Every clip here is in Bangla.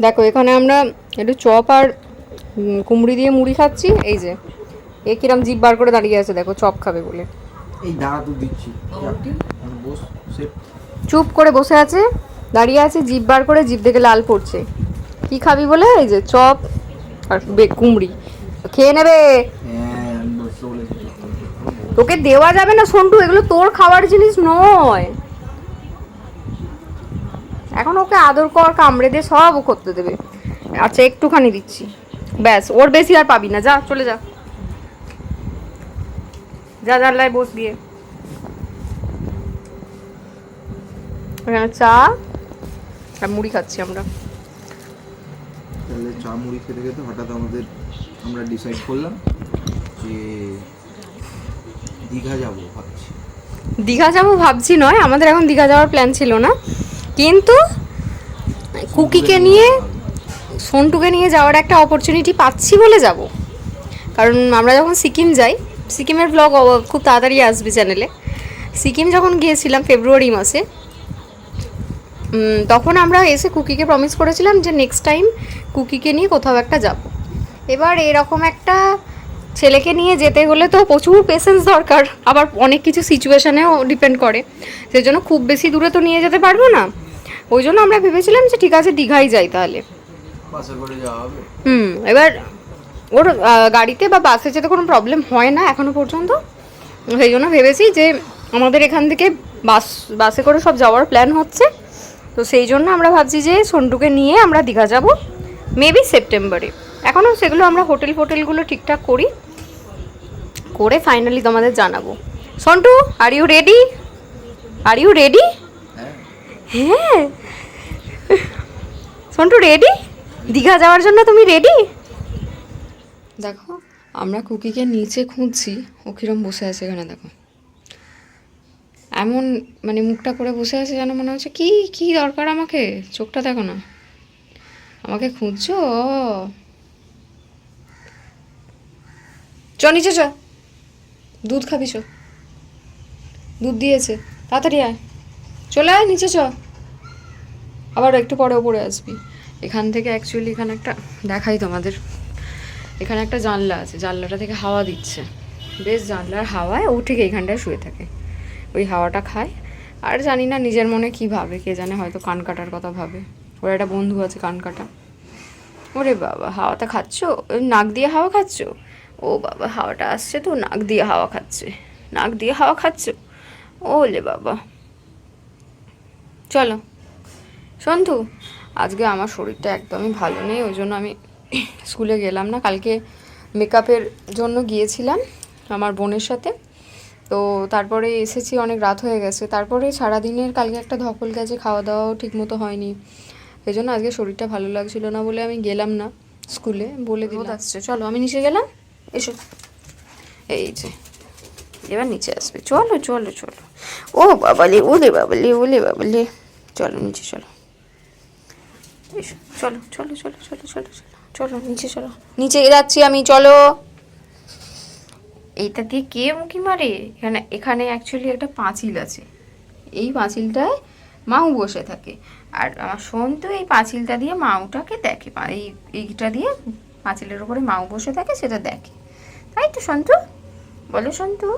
দেখো এখানে আমরা একটু চপ আর কুমড়ি দিয়ে মুড়ি খাচ্ছি এই যে। এ কিরম জিভ বার করে দাঁড়িয়ে আছে দেখো চপ খাবে বলে। এই দাঁড়া তো দিচ্ছি। চুপ করে বসে আছে দাঁড়িয়ে আছে জিভ বার করে জিভ থেকে লাল পড়ছে। কি খাবি বলে? এই যে চপ আর বে- কুমড়ি। খেয়ে নেবে? হ্যাঁ তোকে দেওয়া যাবে না সন্টু এগুলো তোর খাওয়ার জিনিস নয়। এখন ওকে আদর কর কামড়ে দিয়ে সব ও করতে দেবে। আচ্ছা একটুখানি দিচ্ছি। ব্যাস ওর বেশি আর পাবি না যা চলে যা। যা জানলায় বস দিয়ে চা আর মুড়ি খাচ্ছি আমরা। তাহলে চা মুড়ি খেতে খেতে হঠাৎ আমাদের আমরা ডিসাইড করলাম যে দীঘা যাব ভাবছি। দীঘা যাব ভাবছি নয় আমাদের এখন দীঘা যাওয়ার প্ল্যান ছিল না। কিন্তু কুকিকে নিয়ে, সন্টুকে নিয়ে যাওয়ার একটা অপরচুনিটি পাচ্ছি বলে যাব। কারণ আমরা যখন সিকিম যাই, সিকিমের ব্লগ খুব তাড়াতাড়ি আসবে চ্যানেলে সিকিম যখন গিয়েছিলাম ফেব্রুয়ারি মাসে তখন আমরা এসে কুকিকে প্রমিস করেছিলাম যে নেক্সট টাইম কুকিকে নিয়ে কোথাও একটা যাব। এবার এরকম একটা ছেলেকে নিয়ে যেতে হলে তো প্রচুর পেশেন্স দরকার। আবার অনেক কিছু সিচুয়েশানেও ডিপেন্ড করে। সেই জন্য খুব বেশি দূরে তো নিয়ে যেতে পারব না। ওই জন্য আমরা ভেবেছিলাম যে ঠিক আছে দীঘাই যাই তাহলে। হুম এবার ওর গাড়িতে বা বাসে যেতে কোনো প্রবলেম হয় না এখনও পর্যন্ত। সেই জন্য ভেবেছি যে আমাদের এখান থেকে বাস বাসে করে সব যাওয়ার প্ল্যান হচ্ছে। তো সেই জন্য আমরা ভাবছি যে সন্টুকে নিয়ে আমরা দীঘা যাব মেবি সেপ্টেম্বরে এখনও সেগুলো আমরা হোটেল ফোটেলগুলো ঠিকঠাক করি। করে ফাইনালি তোমাদের জানাব। Shontu are you ready are you ready হ্যাঁ। সন্টু রেডি দীঘা যাওয়ার জন্য তুমি রেডি দেখো, আমরা কুকিকে নিচে খুঁজছি, ও কিরম বসে আছে এখানে, দেখো। এমন মানে মুখটা করে বসে আছে যেন মনে হচ্ছে, কি কি দরকার আমাকে? চোখটা দেখো না। আমাকে খুঁজছো। চ, নিচে চ। দুধ খাবি, চ। দুধ দিয়েছে। তাড়াতাড়ি আয়। চলে আয়, নিচে চ। আবার একটু পরে ওপরে আসবি। এখান থেকে অ্যাকচুয়ালি এখানে একটা, দেখাই তোমাদের। এখানে একটা জানলা আছে, জানলাটা থেকে হাওয়া দিচ্ছে। বেশ জানলার হাওয়ায় ও ঠিক এইখানটায় শুয়ে থাকে। ওই হাওয়াটা খায়। আর জানি না নিজের মনে কি ভাবে, কে জানে হয়তো কান কাটার কথা ভাবে। ওর একটা বন্ধু আছে কান কাটা। ওরে বাবা, হাওয়াটা খাচ্ছ? নাক দিয়ে হাওয়া খাচ্ছ? ও বাবা, হাওয়াটা আসছে তো, নাক দিয়ে হাওয়া খাচ্ছে। নাক দিয়ে হাওয়া খাচ্ছ? ওলে বাবা। চলো। সন্ধু আজকে আমার শরীরটা একদমই ভালো নেই ওই জন্য আমি স্কুলে গেলাম না। কালকে মেকআপের জন্য গিয়েছিলাম আমার বোনের সাথে। তো তারপরে এসেছি অনেক রাত হয়ে গেছে। তারপরে সারাদিনের কালকে একটা ধকল গেছে খাওয়া দাওয়াও ঠিকমতো হয়নি। এই জন্য আজকে শরীরটা ভালো লাগছিল না বলে আমি গেলাম না স্কুলে বলে দিল আসছে চলো আমি নিচে গেলাম? এসো। এই যে। এবার নিচে আসবে। চলো চলো চলো। ও বাবালে ওলে বাবালে ওলে বাবালে। চলো নিচে চলো। চলো চলো চলো চলো চলো চলো চলো নিচে চলো। নিচে যাচ্ছি আমি চলো। এইটা দিয়ে কে মুখি মারে? এখানে এখানে অ্যাকচুয়ালি একটা পাঁচিল আছে। এই পাঁচিলটায় মাউ বসে থাকে। আর আমার সন্তু এই পাঁচিলটা দিয়ে মাউটাকে দেখে। এই এইটা দিয়ে পাঁচিলের উপরে মাউ বসে থাকে সেটা দেখে। তাই তো সন্তু? বলো সন্তু।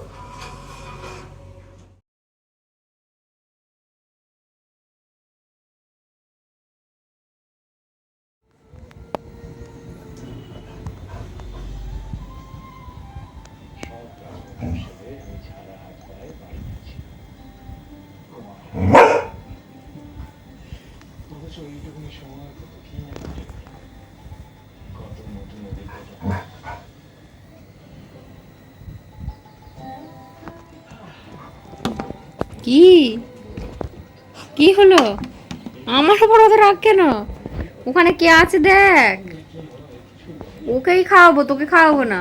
কি? কি হলো? আমার উপর অত রাগ কেন? ওখানে কে আছে দেখ? ওকেই খাওয়াবো তোকে খাওয়াবো না।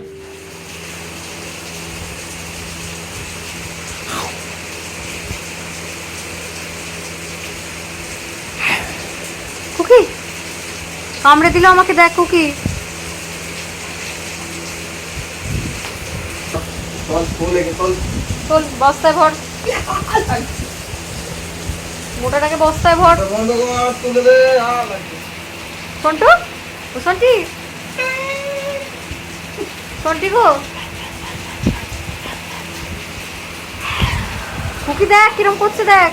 কুকি কামড়ে দিল আমাকে দেখ কুকি বস্তায় ভর। মোটাটাকে বস্তায় ভর। সন্টু সন্টি। সন্টি গো। কুকি দেখ কিরম করছে দেখ।